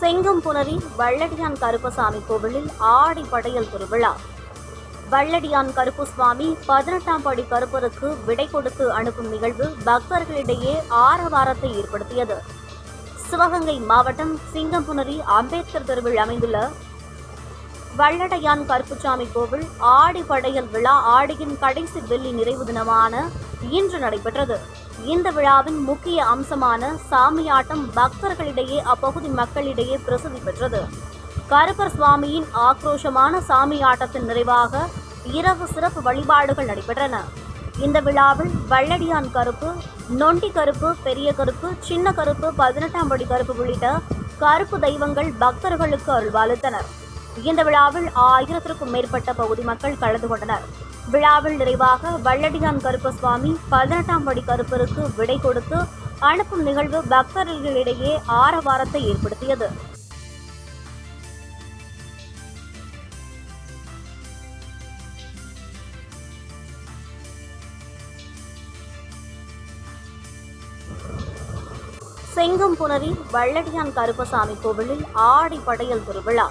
செங்கம் புனரி வள்ளடியான் கருப்பசாமி கோவிலில் ஆடி படையல் திருவிழா. வள்ளடியான் கருப்புசுவாமி பதினெட்டாம் படி கருப்பருக்கு விடை கொடுத்து அனுப்பும் நிகழ்வு பக்தர்களிடையே ஆரவாரத்தை ஏற்படுத்தியது. சிவகங்கை மாவட்டம் சிங்கம்புணரி அம்பேத்கர் தெருவில் அமைந்துள்ள வள்ளடையான் கருப்புசாமி கோவில் ஆடி படையல் விழா ஆடியின் கடைசி வெள்ளி நிறைவு தினமான இன்று நடைபெற்றது. இந்த விழாவின் முக்கிய அம்சமான சாமியாட்டம் பக்தர்களிடையே அப்பகுதி மக்களிடையே பிரசித்தி பெற்றது. கருப்பர் சுவாமியின் ஆக்ரோஷமான சாமியாட்டத்தின் நிறைவாக இரவு சிறப்பு வழிபாடுகள் நடைபெற்றன. இந்த விழாவில் வள்ளடியான் கருப்பு நொண்டி கருப்பு பெரிய கருப்பு சின்ன கருப்பு பதினெட்டாம் படி கருப்பு உள்ளிட்ட கருப்பு தெய்வங்கள் பக்தர்களுக்கு அருள்வாளித்தனர். இந்த விழாவில் ஆயிரத்திற்கும் மேற்பட்ட பகுதி மக்கள் கலந்து கொண்டனர். விழாவில் நிறைவாக வள்ளடியான் கருப்பசுவாமி பதினெட்டாம் படி கருப்பருக்கு விடை கொடுத்து அனுப்பும் நிகழ்வு பக்தர்களிடையே ஆரவாரத்தை ஏற்படுத்தியது. செங்கம்புணரி வள்ளடியான் கருப்பசாமி கோவிலில் ஆடி படையல் திருவிழா.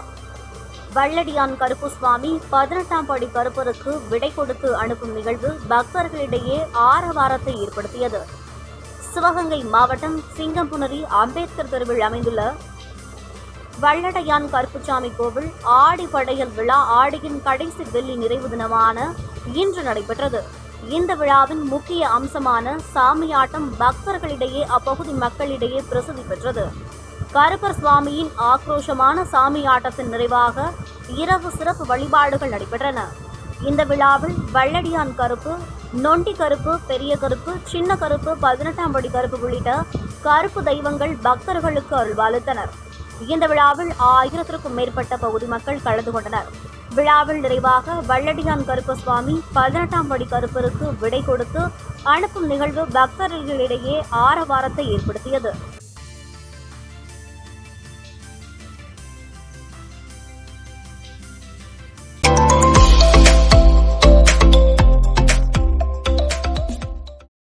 வள்ளடியான் கருப்புசுவாமி பதினெட்டாம் படி கருப்பருக்கு விடை கொடுத்து அனுப்பும் நிகழ்வு பக்தர்களிடையே ஆரவாரத்தை ஏற்படுத்தியது. சிவகங்கை மாவட்டம் சிங்கம்புணரி அம்பேத்கர் தெருவில் அமைந்துள்ள வள்ளடையான் கருப்புசாமி கோவில் ஆடி படையல் விழா ஆடியின் கடைசி வெள்ளி நிறைவு தினமான இன்று நடைபெற்றது. இந்த விழாவின் முக்கிய அம்சமான சாமியாட்டம் பக்தர்களிடையே அப்பகுதி மக்களிடையே பிரசித்தி பெற்றது. கருப்பர் சுவாமியின் ஆக்ரோஷமான சாமி ஆட்டத்தின் நிறைவாக இரவு சிறப்பு வழிபாடுகள் நடைபெற்றன. இந்த விழாவில் வள்ளடியான் கருப்பு நொண்டி கருப்பு பெரிய கருப்பு சின்ன கருப்பு பதினெட்டாம் படி கருப்பு உள்ளிட்ட கருப்பு தெய்வங்கள் பக்தர்களுக்கு அருள்வாளித்தனர் இந்த விழாவில் ஆயிரத்திற்கும் மேற்பட்ட பகுதி மக்கள் கலந்து கொண்டனர். விழாவில் நிறைவாக வள்ளடியான் கருப்பு சுவாமி பதினெட்டாம் படி கருப்பருக்கு விடை கொடுத்து அனுப்பும் நிகழ்வு பக்தர்களிடையே ஆரவாரத்தை ஏற்படுத்தியது.